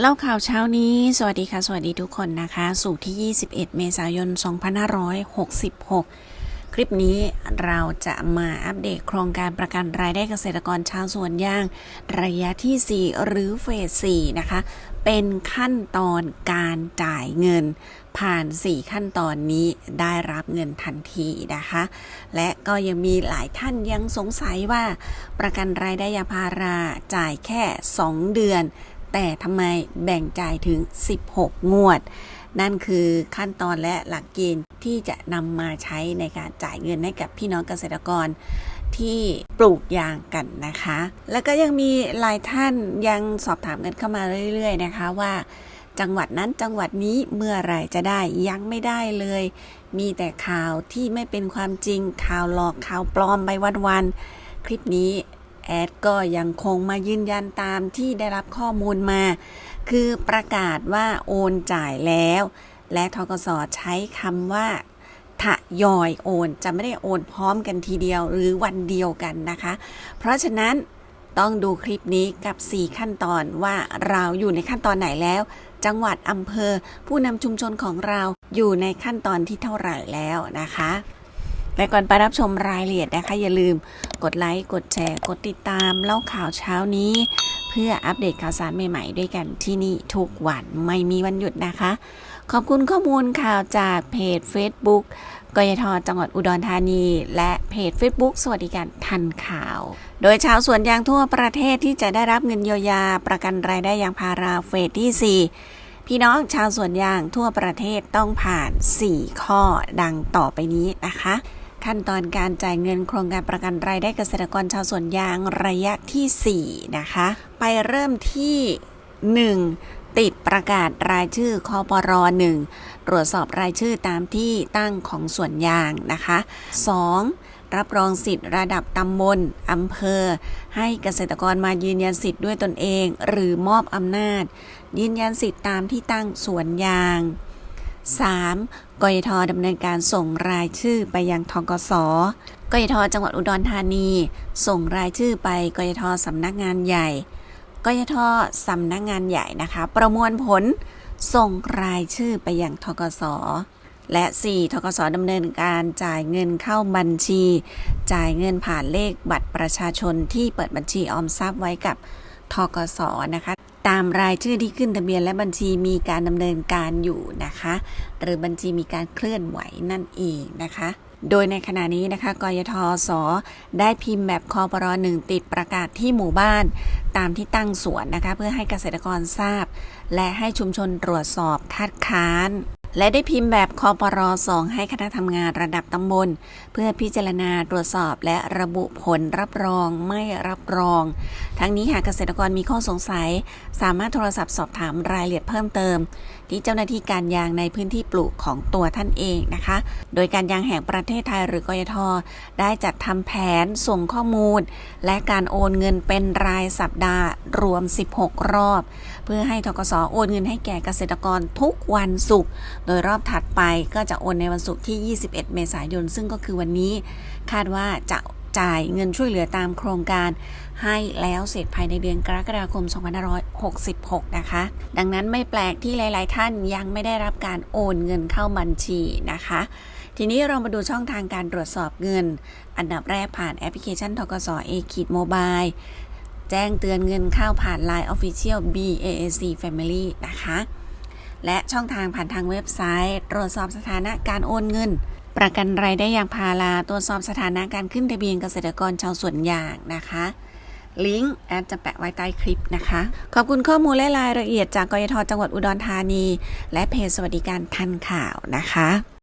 เล่าข่าวเช้านี้ สวัสดีค่ะ สวัสดีทุกคนนะคะ สู่ที่ 21 เมษายน 2566 คลิปนี้เราจะมาอัปเดตโครงการประกันรายได้เกษตรกรชาวสวนยาง ระยะที่ 4 หรือเฟส 4 นะคะ เป็นขั้นตอนการจ่ายเงิน ผ่าน 4 ขั้นตอนนี้ได้รับเงินทันทีนะคะ และก็ยังมีหลายท่านยังสงสัยว่า ประกันรายได้ยาพาราจ่ายแค่ 2 เดือน แต่ทำไมแบ่งจ่ายถึง 16 งวด นั่นคือขั้นตอนและหลักเกณฑ์ที่จะนำมาใช้ในการจ่ายเงินให้กับพี่น้องเกษตรกรที่ปลูกยางกันนะคะ แล้วก็ยังมีหลายท่านยังสอบถามกันเข้ามาเรื่อย ๆ นะคะว่า จังหวัดนั้นจังหวัดนี้เมื่อไรจะได้ยังไม่ได้เลย มีแต่ข่าวที่ไม่เป็นความจริงข่าวหลอกข่าวปลอมไปวันๆคลิปนี้ แอดก็ยังคงมายืนยันตามที่ได้รับข้อมูลมา คือประกาศว่าโอนจ่ายแล้ว และทกสใช้คำว่าทยอยโอน จะไม่ได้โอนพร้อมกันทีเดียวหรือวันเดียวกันนะคะ เพราะฉะนั้นต้องดูคลิปนี้กับ 4 ขั้นตอนว่าเราอยู่ในขั้นตอนไหนแล้ว จังหวัดอำเภอ ผู้นำชุมชนของเราอยู่ในขั้นตอนที่เท่าไหร่แล้วนะคะ และก่อนไปรับชมรายละเอียดนะคะ อย่าลืมกดไลค์กดแชร์ กดติดตามเล่าข่าวเช้านี้ เพื่ออัปเดตข่าวสารใหม่ๆ ด้วยกันที่นี่ทุกวันไม่มีวันหยุดนะคะ ขอบคุณข้อมูลข่าวจากเพจ Facebook กยทจังหวัดอุดรธานี และเพจ Facebook สวัสดิการทันข่าว โดยชาวสวนยางทั่วประเทศที่จะได้รับเงินเยียวยาประกันรายได้ยางพาราเฟสที่ 4พี่น้องชาวสวนยางทั่วประเทศต้องผ่าน 4 ข้อดังต่อไปนี้นะคะ ขั้นตอนการจ่ายเงินโครงการประกันรายได้เกษตรกรชาวสวนยางระยะที่ 4 นะคะ ไปเริ่มที่ 1. ติดประกาศรายชื่อคอปร1ตรวจสอบรายชื่อตามที่ตั้งของสวนยางนะคะ 2. รับรองสิทธิ์ระดับตำบลอำเภอ ให้เกษตรกรมายืนยันสิทธิ์ด้วยตนเอง หรือมอบอำนาจ ยืนยันสิทธิ์ตามที่ตั้งสวนยาง 3. กยทดำเนินการส่งรายชื่อไปยังทกสกยทจังหวัดอุดรธานี ส่งรายชื่อไปกยทสำนักงานใหญ่กยทสำนักงานใหญ่นะคะ ประมวลผลส่งรายชื่อไปยังทกส และ 4. ทกสดำเนินการจ่ายเงินเข้าบัญชี จ่ายเงินผ่านเลขบัตรประชาชนที่เปิดบัญชีออมทรัพย์ไว้กับทกสนะคะ ตามรายชื่อที่ขึ้นทะเบียนและบัญชีมีการดำเนินการอยู่นะคะ หรือบัญชีมีการเคลื่อนไหวนั่นเองนะคะ โดยในขณะนี้นะคะกยทสได้พิมพ์แบบคอปรหนึ่งติดประกาศที่หมู่บ้าน ตามที่ตั้งสวนนะคะ เพื่อให้เกษตรกรทราบ และให้ชุมชนตรวจสอบคัดค้าน และได้พิมพ์แบบคอปรสองให้คณะทำงานระดับตำบล เพื่อพิจารณาตรวจสอบและระบุผลรับรองไม่รับรอง ทั้งนี้หากเกษตรกรมีข้อสงสัย สามารถโทรศัพท์สอบถามรายละเอียดเพิ่มเติม ที่เจ้าหน้าที่การยางในพื้นที่ปลูกของตัวท่านเองนะคะ โดยการยางแห่งประเทศไทยหรือกยท ได้จัดทำแผนส่งข้อมูล และการโอนเงินเป็นรายสัปดาห์รวม 16 รอบ เพื่อให้ทกสโอนเงินให้แก่เกษตรกรทุกวันศุกร์โดยรอบถัดไปก็จะโอนในวันศุกร์ที่ 21 เมษายน ซึ่งก็คือวันนี้ คาดว่าจะจ่ายเงินช่วยเหลือตามโครงการให้แล้วเสร็จภายในเดือนกรกฎาคม 2566 นะคะ ดังนั้นไม่แปลกที่หลาย ๆ ท่านยังไม่ได้รับการโอนเงินเข้าบัญชีนะคะ ทีนี้เรามาดูช่องทางการตรวจสอบเงิน อันดับแรกผ่านแอปพลิเคชันทกสเอคิดโมบายแจ้งเตือนเงินเข้าผ่าน Line Official BAAC Family นะคะ และช่องทางผ่านทางเว็บไซต์ ตรวจสอบสถานะการโอนเงิน ประกันรายได้ยางพาราตรวจสอบสถานะการขึ้นทะเบียนเกษตรกรชาวสวนยางนะคะลิงก์แอดจะแปะไว้ใต้คลิปนะคะ ขอบคุณข้อมูลและรายละเอียดจากกยทจังหวัดอุดรธานี และเพจสวัสดิการทันข่าวนะคะ